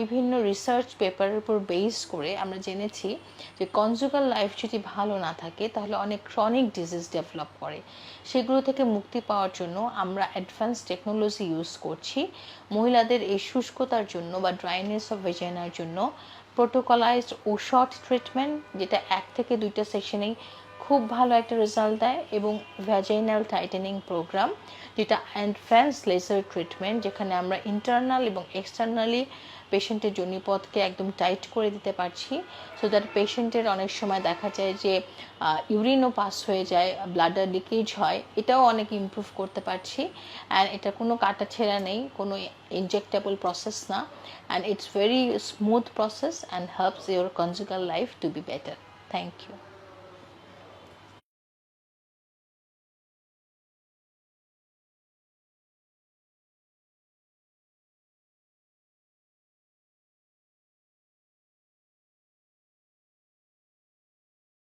বিভিন্ন রিসার্চ পেপারের উপর বেস করে আমরা জেনেছি যে কনজুগাল লাইফ যদি ভালো না থাকে, তাহলে অনেক ক্রনিক ডিজিজ ডেভেলপ করে। সেগুলো থেকে মুক্তি পাওয়ার জন্য আমরা অ্যাডভান্স টেকনোলজি ইউজ করছি। মহিলাদের এই শুষ্কতার জন্য বা ড্রাইনেস অফ ভেজাইনার জন্য প্রোটোকলাইজড ও শর্ট ট্রিটমেন্ট যেটা এক থেকে দুইটা সেশনেই খুব ভালো একটা রেজাল্ট দেয় এবং ভ্যাজাইনাল টাইটেনিং প্রোগ্রাম যেটা অ্যাডভান্স লেজার ট্রিটমেন্ট যেখানে আমরা ইন্টারনাল এবং এক্সটার্নালি পেশেন্টের জনিপথকে একদম টাইট করে দিতে পারছি সো দ্যাট পেশেন্টের অনেক সময় দেখা যায় যে ইউরিনও পাস হয়ে যায় ব্লাডার লিকেজ হয়, এটাও অনেক ইমপ্রুভ করতে পারছি অ্যান্ড এটা কোনো কাটা ছেঁড়া নেই, কোনো ইনজেক্টেবল প্রসেস না and it's very smooth process and helps your conjugal life to be better thank you